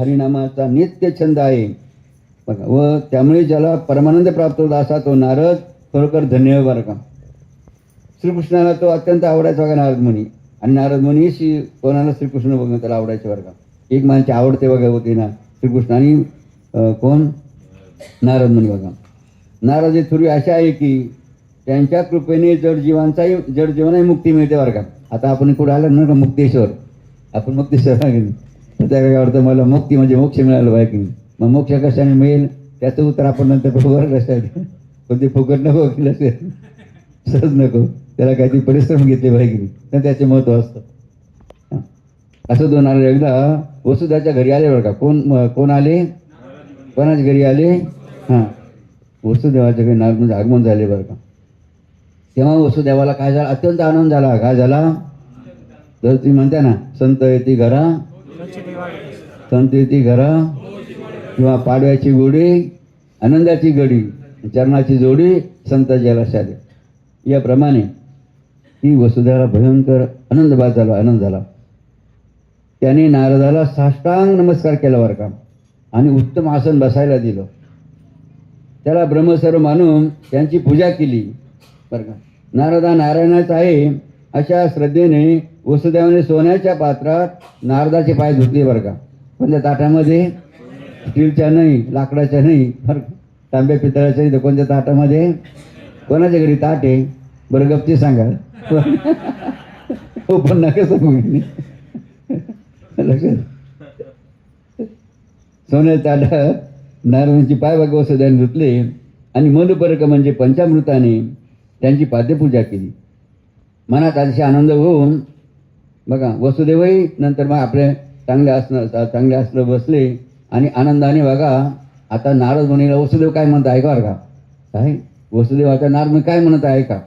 हरिनामाचा नित्य छंद आहे. बघा व त्यामुळे ज्याला परमानंद प्राप्त होता असा तो नारद खरोखर धन्य बरं का. श्रीकृष्णाला तो अत्यंत आवडायचा बघा नारद मुनी. आणि नारद मुनी श्री कोणाला श्रीकृष्ण बघणं त्याला आवडायचे बरं का. एक माणसे आवडते बघा होते ना श्रीकृष्ण आणि कोण? नारद मुनी बघा. नारद थोडी अशा आहे की त्यांच्या कृपेने जड जीवांचाही जड जीवनही मुक्ती मिळते बरं का. आता आपण कुठं आलं ना मुक्तेश्वर? आपण मुक्तेश्वर त्या काय वाटतं मला मुक्ती म्हणजे मोक्ष मिळालं पाहिजे मग मोक्ष कशाने मिळेल? त्याचं उत्तर आपण नंतर बरोबर कशाने पण ते फुकट नको केलं असेल सहज नको. त्याला काहीतरी परिश्रम घेतले पाहिजे तर त्याचे महत्त्व असतं. असं दोन आले. एकदा वसुधाच्या घरी आले बरं का? कोण म- कोण आले? कोणाच्या घरी आले? हां. वसुदेवाच्या घरी नाग म्हणजे आगमन झाले बरं का? तेव्हा वसुदेवाला काय झाला? अत्यंत आनंद झाला. काय झाला? तर तुम्ही म्हणता ना संत येते घरा संत येते घरा किंवा पाडव्याची गोडी आनंदाची गडी चरणाची जोडी संत ज्याला याप्रमाणे ही वसुदेवाला भयंकर आनंदबाद झाला आनंद झाला. त्याने नारदाला साष्टांग नमस्कार केला बरं का? आणि उत्तम आसन बसायला दिलं. त्याला ब्रह्मसर्व मानून त्यांची पूजा केली. बरं का? नारदा नारायणाचा आहे अशा श्रद्धेने वसुदेवाने सोन्याच्या पात्रात नारदाचे पाय धुतले बरं का? पण त्या ताटामध्ये स्टीलच्या नाही लाकडाच्या नाही फरक तांब्या पितळाच्या नाही तर कोणत्या ताटामध्ये? कोणाच्या घरी ताट आहे? बरं गप्ती सांगा. हो पण नका सांगू. मी. सोन्या ताटात नारायणची पाय बघा वसुदेवाने धुतले आणि मधुपर्क म्हणजे पंचामृताने त्यांची पाद्यपूजा केली. मनात अतिशय आनंद होऊन बघा वसुदेवही नंतर मग आपल्या चांगले असणं चांगले असलं बसले. आणि आनंदाने बघा आता नारद मुनीला वसुदेव काय म्हणत आहे का बरं का? काय? वसुदेव नारद काय म्हणत आहे का?